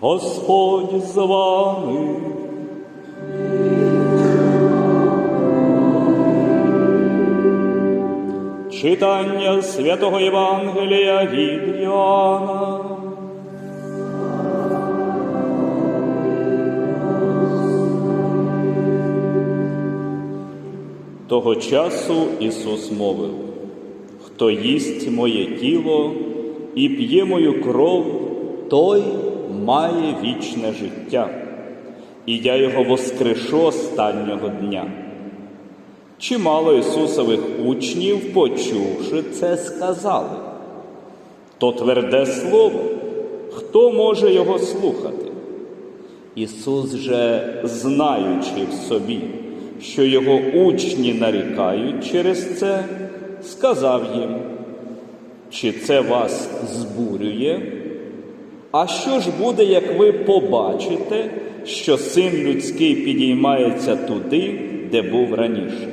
Господь з вами. Читання святого Євангелія від Іоанна. Того часу Ісус мовив, хто їсть моє тіло і п'є мою кров, той має вічне життя, і я його воскрешу останнього дня. Чимало Ісусових учнів, почувши це, сказали. То тверде слово, хто може його слухати? Ісус же, знаючи в собі, що його учні нарікають через це, сказав їм, чи це вас збурює? А що ж буде, як ви побачите, що син людський підіймається туди, де був раніше?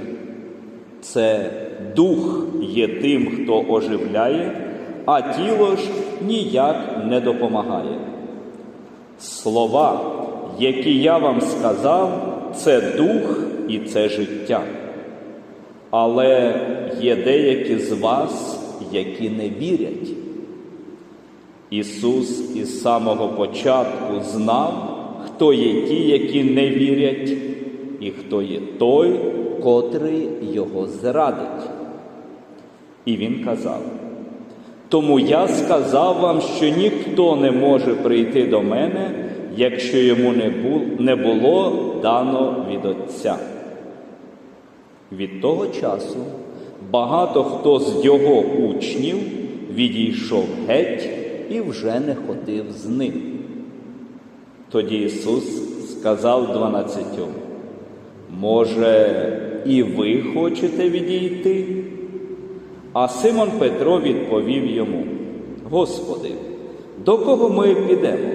Це дух є тим, хто оживляє, а тіло ж ніяк не допомагає. Слова, які я вам сказав, це дух і це життя. Але є деякі з вас, які не вірять. Ісус із самого початку знав, хто є ті, які не вірять, і хто є той, котрий його зрадить. І він казав: тому я сказав вам, що ніхто не може прийти до мене, якщо йому не було дано від Отця. Від того часу багато хто з його учнів відійшов геть і вже не ходив з ним. Тоді Ісус сказав дванадцятьом, може, і ви хочете відійти? А Симон Петро відповів йому: Господи, до кого ми підемо?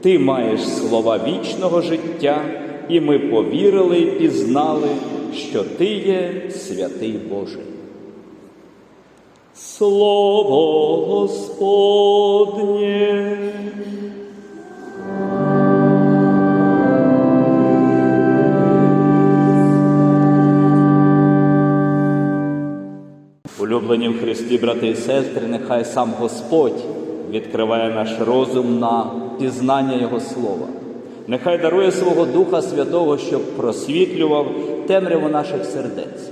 Ти маєш слова вічного життя, і ми повірили і пізнали, що Ти є святий Божий. Слово Господнє. Улюблені в Христі, брати і сестри, нехай сам Господь відкриває наш розум на пізнання Його Слова. Нехай дарує свого Духа Святого, щоб просвітлював темряву наших сердець,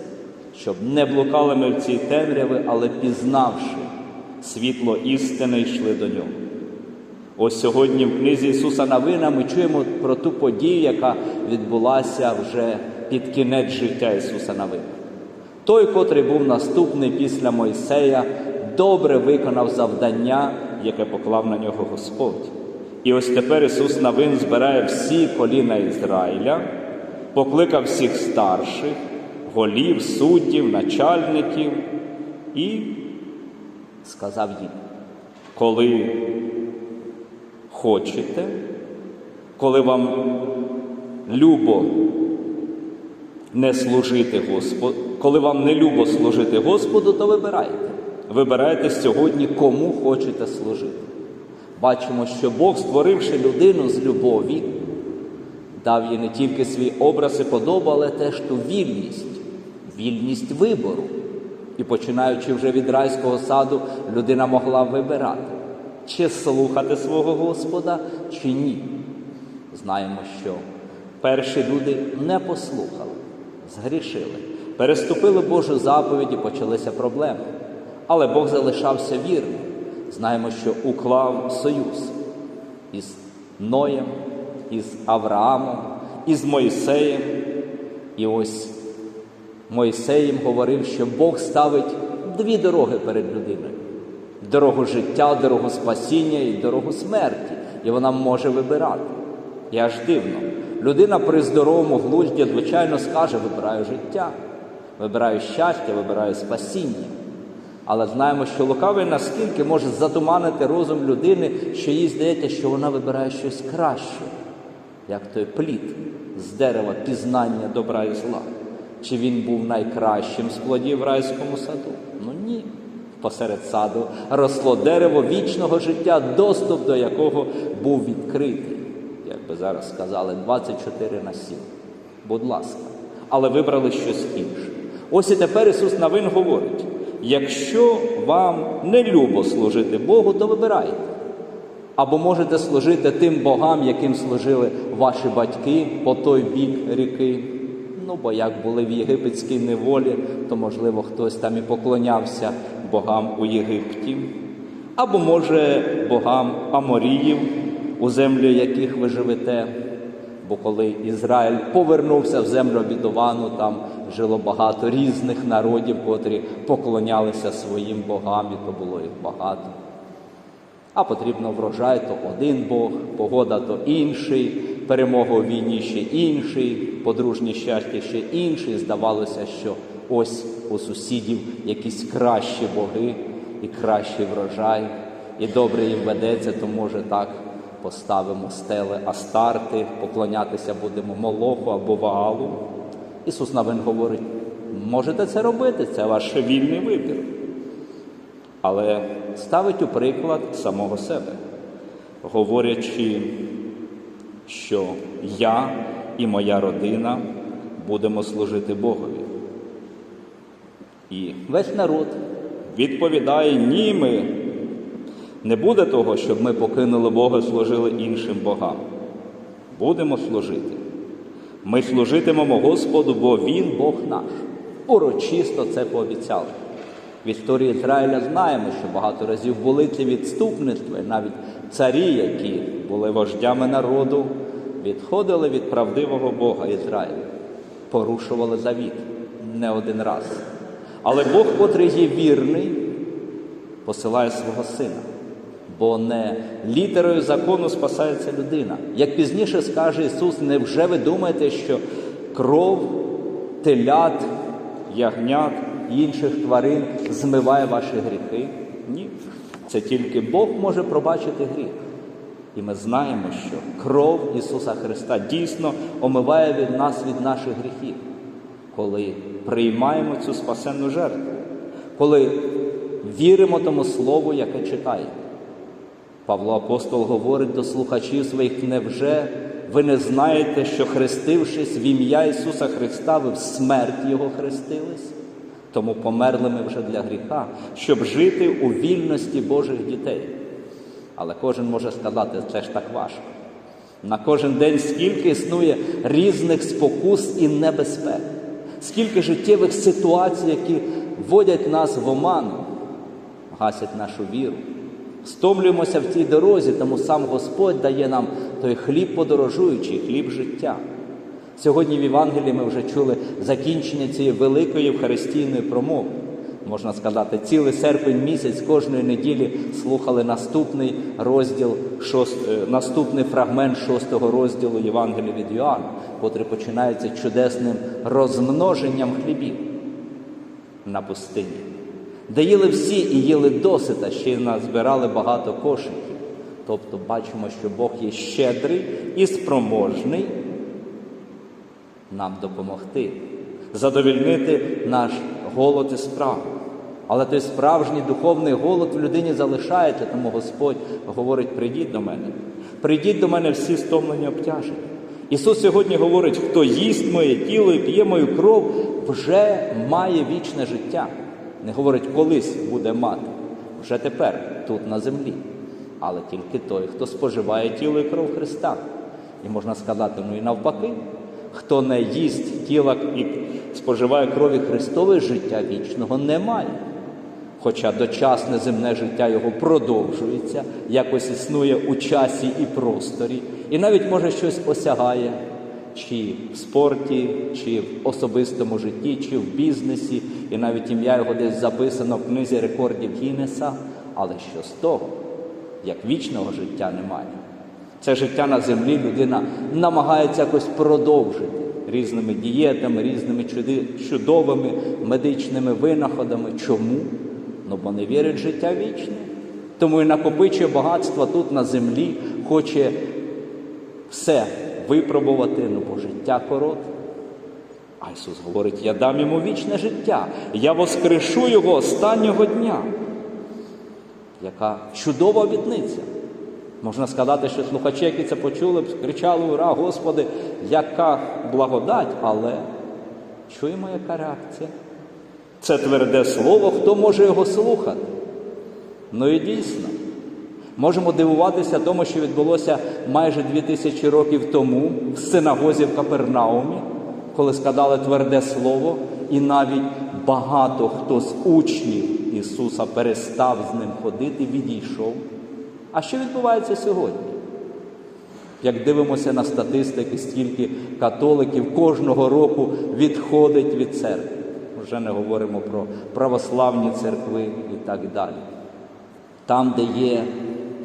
щоб не блукали ми в цій темряві, але пізнавши світло істини, йшли до нього. Ось сьогодні в книзі Ісуса Навина ми чуємо про ту подію, яка відбулася вже під кінець життя Ісуса Навина. Той, котрий був наступний після Мойсея, добре виконав завдання, яке поклав на нього Господь. І ось тепер Ісус Навин збирає всі коліна Ізраїля, покликав всіх старших, голів, суддів, начальників і сказав їм, коли хочете, коли вам любо не служити Господу, коли вам не любо служити Господу, то вибирайте. Вибирайте сьогодні, кому хочете служити. Бачимо, що Бог, створивши людину з любові, дав їй не тільки свій образ і подобу, але теж ту вільність, вільність вибору. І починаючи вже від райського саду, людина могла вибирати, чи слухати свого Господа, чи ні. Знаємо, що перші люди не послухали, згрішили, переступили Божу заповідь і почалися проблеми. Але Бог залишався вірним. Знаємо, що уклав союз із Ноєм, із Авраамом, із Мойсеєм. І ось Мойсеєм говорив, що Бог ставить дві дороги перед людиною: дорогу життя, дорогу спасіння і дорогу смерті. І вона може вибирати. І аж дивно. Людина при здоровому глузді, звичайно, скаже: вибираю життя, вибираю щастя, вибираю спасіння. Але знаємо, що лукавий наскільки може затуманити розум людини, що їй здається, що вона вибирає щось краще, як той плід з дерева пізнання добра і зла. Чи він був найкращим з плодів в райському саду? Ну ні. Посеред саду росло дерево вічного життя, доступ до якого був відкритий, як би зараз сказали, 24 на 7. Будь ласка, але вибрали щось інше. Ось і тепер Ісус Навин говорить: якщо вам не любо служити Богу, то вибирайте. Або можете служити тим богам, яким служили ваші батьки по той бік ріки. Ну, бо як були в єгипетській неволі, то, можливо, хтось там і поклонявся богам у Єгипті. Або, може, богам Аморіїв, у землю яких ви живете. Бо коли Ізраїль повернувся в землю обітовану, там жило багато різних народів, котрі поклонялися своїм богам, і то було їх багато. А потрібно врожай, то один Бог, погода то інший, перемога у війні ще інший, подружнє щастя ще інший. Здавалося, що ось у сусідів якісь кращі боги і кращий врожай, і добре їм ведеться, то може так поставимо стели Астарти, поклонятися будемо Молоху або Ваалу. Ісус Навин говорить, можете це робити, це ваш вільний вибір але ставить у приклад самого себе, говорячи, що я і моя родина будемо служити Богові. І весь народ відповідає, ні, ми не буде того, щоб ми покинули Бога і служили іншим богам. Будемо служити. Ми служитимемо Господу, бо Він Бог наш. Урочисто це пообіцяли. В історії Ізраїля знаємо, що багато разів були ці відступництва, навіть царі, які були вождями народу, відходили від правдивого Бога Ізраїля, порушували завіт не один раз. Але Бог, котрий є вірний, посилає свого сина, бо не літерою закону спасається людина. Як пізніше скаже Ісус, невже ви думаєте, що кров телят, ягнят і інших тварин змиває ваші гріхи? Ні. Це тільки Бог може пробачити гріх. І ми знаємо, що кров Ісуса Христа дійсно омиває від нас від наших гріхів, коли приймаємо цю спасенну жертву, коли віримо тому Слову, яке читаємо. Павло Апостол говорить до слухачів своїх, невже ви не знаєте, що хрестившись в ім'я Ісуса Христа, ви в смерть Його хрестились? Тому померли ми вже для гріха, щоб жити у вільності Божих дітей. Але кожен може сказати, це ж так важко. На кожен день скільки існує різних спокус і небезпек, скільки життєвих ситуацій, які вводять нас в оману, гасять нашу віру. Стомлюємося в цій дорозі, тому сам Господь дає нам той хліб подорожуючий, хліб життя. Сьогодні в Євангелії ми вже чули закінчення цієї великої Євхаристійної промови. Можна сказати, цілий серпень місяць кожної неділі слухали наступний розділ, шост, е, наступний фрагмент шостого розділу Євангелія від Йоанна, котрий починається чудесним розмноженням хлібів на пустині, де їли всі і їли досита, ще й назбирали багато кошиків. Тобто бачимо, що Бог є щедрий і спроможний нам допомогти, задовільнити наш голод і справу. Але той справжній духовний голод в людині залишається, тому Господь говорить: прийдіть до мене, прийдіть до мене всі стомлені обтяжені. Ісус сьогодні говорить, хто їсть моє тіло і п'є мою кров, вже має вічне життя. Не говорить, колись буде мати, вже тепер, тут на землі. Але тільки той, хто споживає тіло і кров Христа. І можна сказати, ну і навпаки, хто не їсть тіла і споживає крові Христової, життя вічного немає. Хоча дочасне земне життя його продовжується, якось існує у часі і просторі, і навіть може щось осягає, чи в спорті, чи в особистому житті, чи в бізнесі, і навіть ім'я його десь записано в книзі рекордів Гіннеса. Але що з того, як вічного життя немає? Це життя на землі людина намагається якось продовжити різними дієтами, різними чудовими медичними винаходами. Чому? Ну, бо не вірить в життя вічне. Тому і накопичує багатство тут на землі, хоче все випробувати, ну бо життя коротке. А Ісус говорить: я дам йому вічне життя, я воскрешу його останнього дня. Яка чудова обітниця. Можна сказати, що слухачі, які це почули, кричали Ура, Господи, яка благодать, але чуємо, яка реакція. Це тверде слово, хто може його слухати. Ну і дійсно, можемо дивуватися тому, що відбулося майже дві тисячі років тому в синагозі в Капернаумі, коли сказали тверде слово, і навіть багато хто з учнів Ісуса перестав з ним ходити, відійшов. А що відбувається сьогодні? Як дивимося на статистики, стільки католиків кожного року відходить від церкви. Вже не говоримо про православні церкви і так далі. Там, де є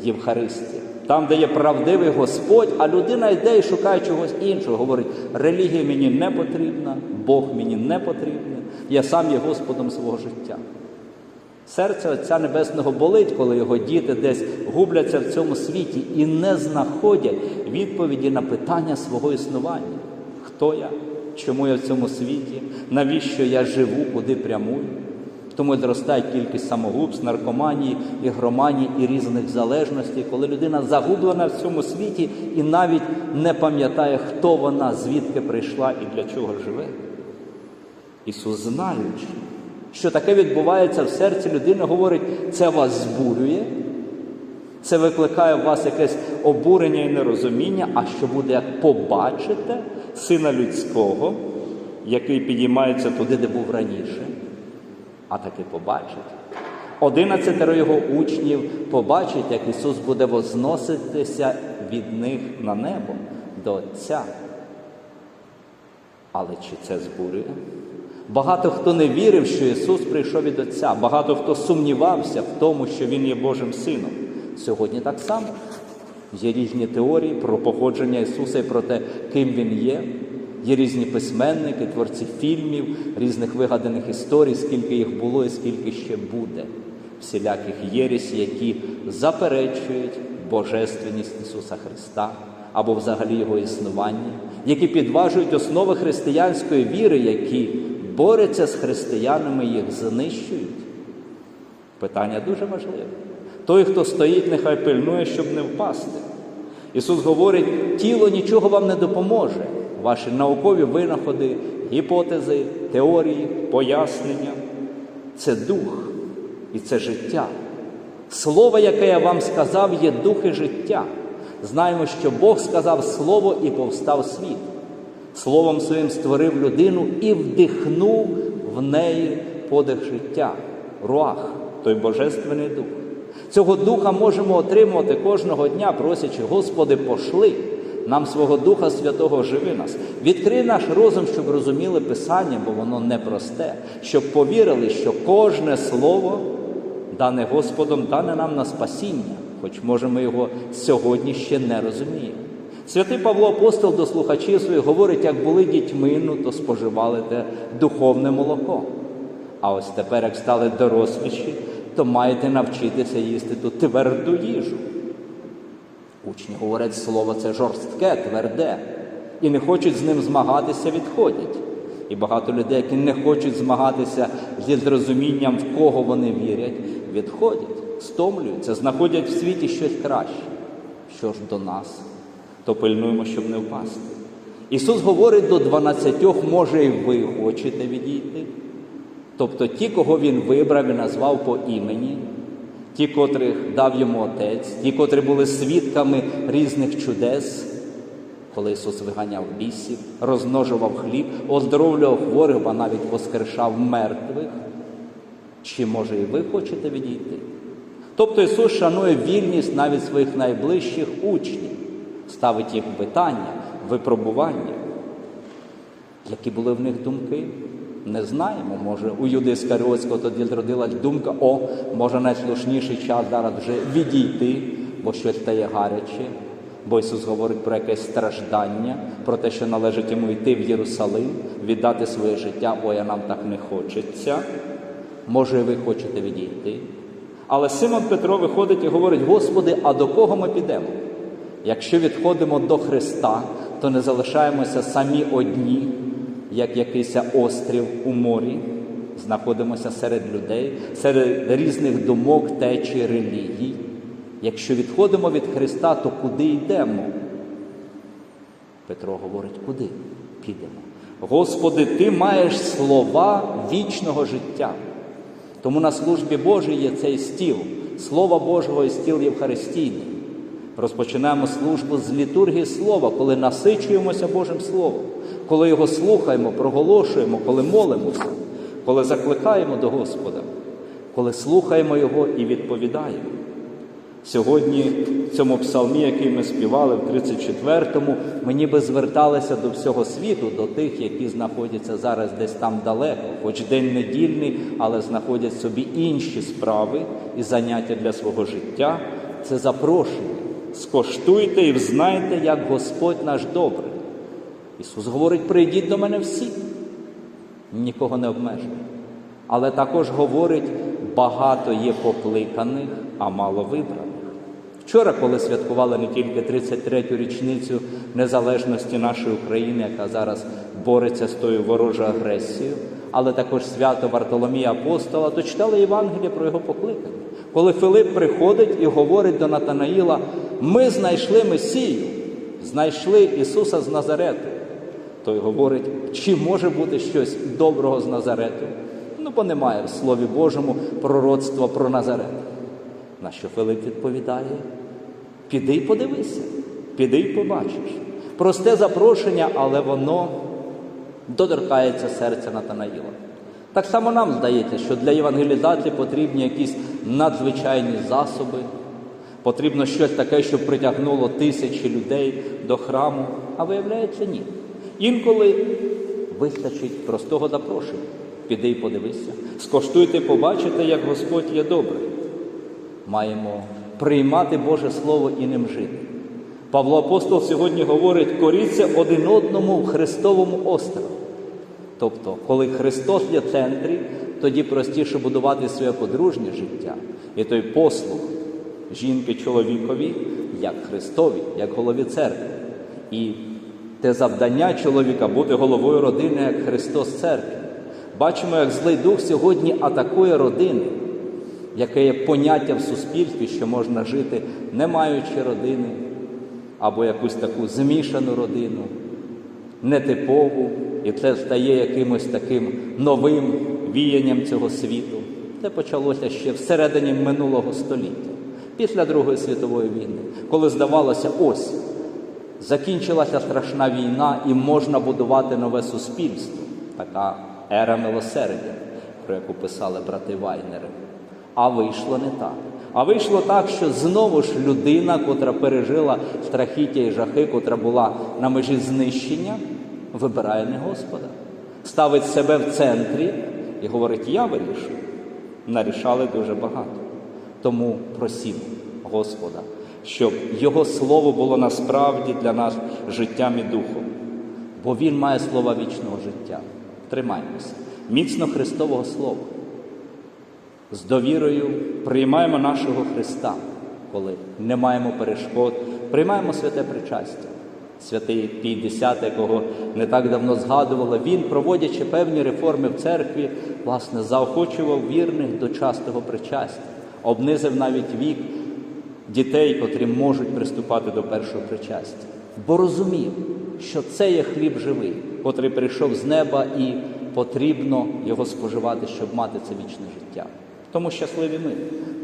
Євхаристія, там, де є правдивий Господь, а людина йде і шукає чогось іншого. Говорить, релігія мені не потрібна, Бог мені не потрібний, я сам є Господом свого життя. Серце Отця Небесного болить, коли його діти десь губляться в цьому світі і не знаходять відповіді на питання свого існування. Хто я? Чому я в цьому світі? Навіщо я живу, куди прямую? Тому зростає кількість самогубств, наркоманії, ігроманії і різних залежностей, коли людина загублена в цьому світі і навіть не пам'ятає, хто вона, звідки прийшла і для чого живе. Ісус, знаючи, що таке відбувається в серці людини, говорить, це вас збурює, це викликає в вас якесь обурення і нерозуміння, а що буде, як побачите сина людського, який підіймається туди, де був раніше, а таки побачить. Одинадцятеро його учнів побачить, як Ісус буде возноситися від них на небо до Отця. Але чи це збурює? Багато хто не вірив, що Ісус прийшов від Отця, багато хто сумнівався в тому, що Він є Божим Сином. Сьогодні так само є різні теорії про походження Ісуса і про те, ким Він є. Є різні письменники, творці фільмів, різних вигаданих історій, скільки їх було і скільки ще буде, всіляких єресів, які заперечують божественність Ісуса Христа або взагалі Його існування, які підважують основи християнської віри, які борються з християнами, їх знищують. Питання дуже важливе. Той, хто стоїть, нехай пильнує, щоб не впасти. Ісус говорить, тіло нічого вам не допоможе. Ваші наукові винаходи, гіпотези, теорії, пояснення це дух і це життя. Слово, яке я вам сказав, є дух і життя. Знаємо, що Бог сказав слово і повстав світ. Словом своїм створив людину і вдихнув в неї подих життя, руах, той Божественний дух. Цього духа можемо отримувати кожного дня, просячи, Господи, пошли нам свого Духа Святого живи нас. Відкрий наш розум, щоб розуміли Писання, бо воно непросте, щоб повірили, що кожне слово дане Господом, дане нам на спасіння, хоч може ми його сьогодні ще не розуміємо. Святий Павло Апостол до слухачів своїх говорить, як були дітьми, ну то споживали те духовне молоко. А ось тепер, як стали доросліші, то маєте навчитися їсти ту тверду їжу. Учні говорять, слово це жорстке, тверде, і не хочуть з ним змагатися, відходять. І багато людей, які не хочуть змагатися зі зрозумінням, в кого вони вірять, відходять, стомлюються, знаходять в світі щось краще. Що ж до нас, то пильнуємо, щоб не впасти. Ісус говорить до дванадцятьох, може, і ви хочете відійти. Тобто ті, кого Він вибрав і назвав по імені, ті, котрих дав йому Отець, ті, котрі були свідками різних чудес, коли Ісус виганяв бісів, розмножував хліб, оздоровлював хворих, а навіть воскрешав мертвих. Чи може і ви хочете відійти? Тобто Ісус шанує вільність навіть своїх найближчих учнів, ставить їх питання, випробування. Які були в них думки? Не знаємо. Може, у Юди Іскаріотського тоді зродилась думка, о, може найслушніший час зараз вже відійти, бо щось стає гаряче. Бо Ісус говорить про якесь страждання, про те, що належить йому йти в Єрусалим, віддати своє життя, ой, а нам так не хочеться. Може, ви хочете відійти. Але Симон Петро виходить і говорить: Господи, а до кого ми підемо? Якщо відходимо до Христа, то не залишаємося самі одні, як якийсь острів у морі. знаходимося серед людей, серед різних думок, течій, релігій. Якщо відходимо від Христа, то куди йдемо? Петро говорить, куди підемо? Господи, Ти маєш слова вічного життя. Тому на службі Божій є цей стіл, Слова Божого і стіл Євхаристійний. Розпочинаємо службу з літургії Слова, коли насичуємося Божим Словом, коли його слухаємо, проголошуємо, коли молимося, коли закликаємо до Господа, коли слухаємо Його і відповідаємо. Сьогодні в цьому псалмі, який ми співали в 34-му, ми ніби зверталися до всього світу, до тих, які знаходяться зараз десь там далеко, хоч день недільний, але знаходять собі інші справи і заняття для свого життя. Це запрошення. Скоштуйте і взнайте, як Господь наш добрий. Ісус говорить: прийдіть до мене всі, нікого не обмежує. Але також говорить, багато є покликаних, а мало вибраних. Вчора, коли святкували не тільки 33-ю річницю незалежності нашої України, яка зараз бореться з тою ворожою агресією, але також свято Вартоломія Апостола, то читали Євангеліє про його покликання. Коли Филип приходить і говорить до Натанаїла: ми знайшли Месію, знайшли Ісуса з Назарету. Той говорить, чи може бути щось доброго з Назарету? Ну, бо немає в Слові Божому пророцтва про Назарет. На що Филип відповідає: піди й подивися, піди й побачиш. Просте запрошення, але воно доторкається серця Натанаїла. Так само нам здається, що для євангелізації потрібні якісь надзвичайні засоби, потрібно щось таке, щоб притягнуло тисячі людей до храму, а виявляється, ні. Інколи вистачить простого запрошення. Піди і подивися, скоштуйте, побачите, як Господь є добрий. Маємо приймати Боже Слово і ним жити. Павло Апостол сьогодні говорить: коріться один одному в Христовому острові. Тобто, коли Христос є в центрі, тоді простіше будувати своє подружнє життя і той послуг жінки чоловікові, як Христові, як голові церкви. І те завдання чоловіка бути головою родини, як Христос церкви. Бачимо, як злий дух сьогодні атакує родини, яке є поняття в суспільстві, що можна жити, не маючи родини, або якусь таку змішану родину, нетипову, і це стає якимось таким новим віянням цього світу. Це почалося ще всередині минулого століття, після Другої світової війни, коли здавалося, ось закінчилася страшна війна і можна будувати нове суспільство, така ера милосердя, про яку писали брати Вайнери. А вийшло не так. А вийшло так, що знову ж людина, котра пережила страхіття і жахи, котра була на межі знищення, вибирає не Господа, ставить себе в центрі і говорить: Я вирішую. Нарішали дуже багато. Тому просімо Господа, щоб Його Слово було насправді для нас життям і духом, бо Він має слова вічного життя. Тримаймося, міцно Христового Слова. З довірою приймаємо нашого Христа, коли не маємо перешкод, приймаємо святе причастя. Святий П'ятдесят, якого не так давно згадували, він, проводячи певні реформи в церкві, власне, заохочував вірних до частого причастя, обнизив навіть вік дітей, котрі можуть приступати до першого причастя, бо розумів, що це є хліб живий, котрий прийшов з неба і потрібно його споживати, щоб мати це вічне життя. Тому щасливі ми,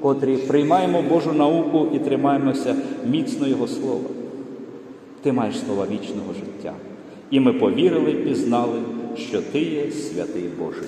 котрі приймаємо Божу науку і тримаємося міцно Його Слова. Ти маєш слова вічного життя. І ми повірили, пізнали, що Ти є святий Божий.